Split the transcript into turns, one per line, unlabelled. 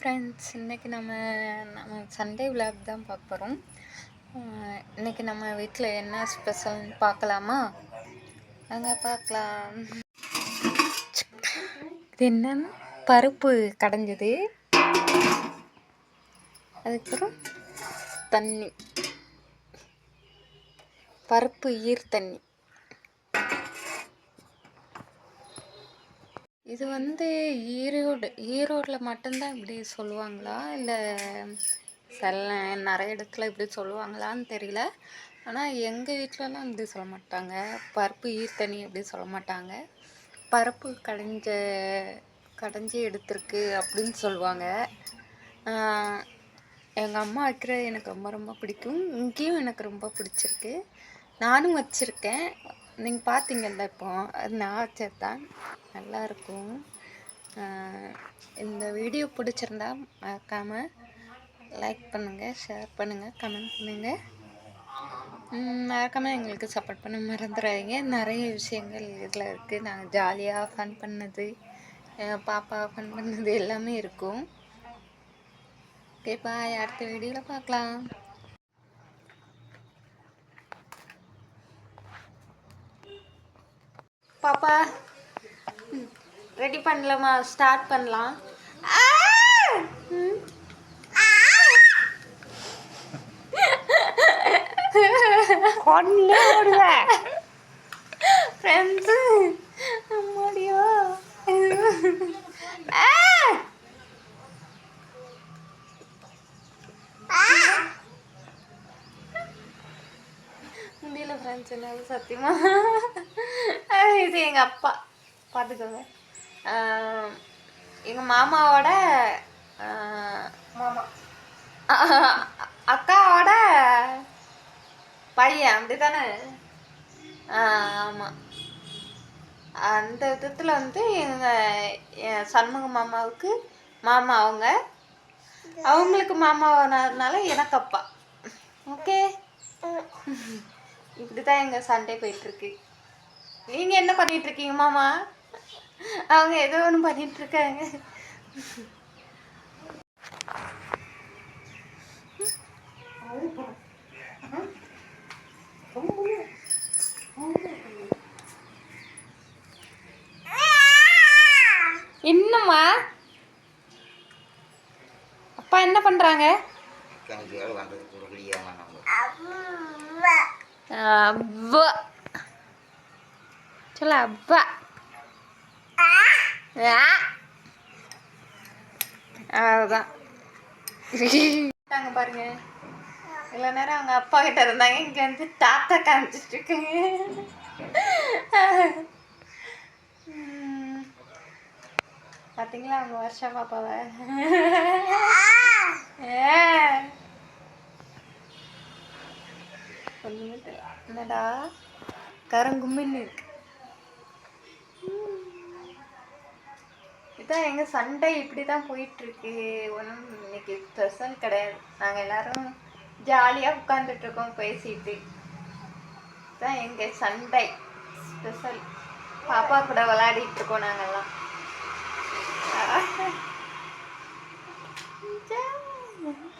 Friends இன்றைக்கி நம்ம நம்ம சண்டே விளாக் தான் பார்க்க போகிறோம் இன்றைக்கி நம்ம வீட்டில் என்ன ஸ்பெஷல்னு பார்க்கலாமா? அங்கே பார்க்கலாம். இது என்னன்னு பருப்பு கடைஞ்சது. அதுக்கப்புறம் தண்ணி. பருப்பு ஈர் தண்ணி. இது வந்து ஈரோடு ஈரோடில் மட்டும்தான் இப்படி சொல்லுவாங்களா? இல்லை சில நிறைய இடத்துல இப்படி சொல்லுவாங்களான்னு தெரியல. ஆனால் எங்கள் வீட்டிலலாம் இப்படி சொல்ல மாட்டாங்க. பருப்பு ஈர் தண்ணி அப்படி சொல்ல மாட்டாங்க. பருப்பு கடைஞ்ச கடைஞ்சி எடுத்திருக்கு அப்படின்னு சொல்லுவாங்க. எங்கள் அம்மா வைக்கிறது எனக்கு ரொம்ப ரொம்ப பிடிக்கும். இங்கேயும் எனக்கு ரொம்ப பிடிச்சிருக்கு. நானும் வச்சுருக்கேன். நீங்கள் பார்த்தீங்கல்ல இப்போ? அது நான் வச்சது தான் நல்லாயிருக்கும் இந்த வீடியோ பிடிச்சிருந்தா மறக்காமல் லைக் பண்ணுங்கள் ஷேர் பண்ணுங்கள் கமெண்ட் பண்ணுங்கள் மறக்காமல் எங்களுக்கு சப்போர்ட் பண்ண மறந்துடாதீங்க நிறைய விஷயங்கள் இதில் இருக்குது நாங்கள் ஜாலியாக ஃபன் பண்ணது பாப்பா ஃபன் பண்ணது எல்லாமே இருக்கும். ஓகே பாய் அடுத்த வீடியோவில் பார்க்கலாம் பாப்பா. ரெடி பண்ணலாமா? ஸ்டார்ட் பண்ணலாம். கொண்டே ஓடுவேன் ஃப்ரெண்ட்ஸு அம்மாடியோ. முடியல ஃப்ரெண்ட்ஸ் என்னால் சத்தியமாக இது எங்கள் அப்பா பார்த்துக்கோங்க எங்கள் மாமாவோட மாமா. அக்காவோட பையன் அப்படி தானே ஆமாம் அந்த விதத்தில் வந்து எங்கள் சண்முக மாமாவுக்கு மாமா அவங்க. அவங்களுக்கு மாமாவனால எனக்கு அப்பா. ஓகே? இப்படி தான் எங்கள் சண்டே போயிட்டுருக்கு நீங்கள் என்ன பண்ணிகிட்ருக்கீங்க மாமா? அவங்க ஏதோ ஒன்று பண்ணிகிட்ருக்காங்க என்னம்மா? அப்பா என்ன பண்ணுறாங்க அவ்வா. சொல்ல அவ்வா அதுதான் பாருங்க இவ்வளோ நேரம் அவங்க அப்பா கிட்ட இருந்தாங்க இங்கே வந்து தாத்தா காமிச்சிட்டு இருக்காங்க பார்த்தீங்களா அவங்க வருஷா பாப்பாவை என்னடா கரங்கும்மின்னு இருக்கு இதான் எங்கள் சண்டை இப்படி தான் போயிட்டுருக்கு. ஒன்றும் இன்னைக்கு ஸ்பெஷல் கிடையாது. நாங்கள் எல்லோரும் ஜாலியாக உட்காந்துட்ருக்கோம் பேசிட்டு. தான் எங்கள் சண்டை ஸ்பெஷல் பாப்பா கூட விளையாடிட்டு இருக்கோம் நாங்கள்லாம்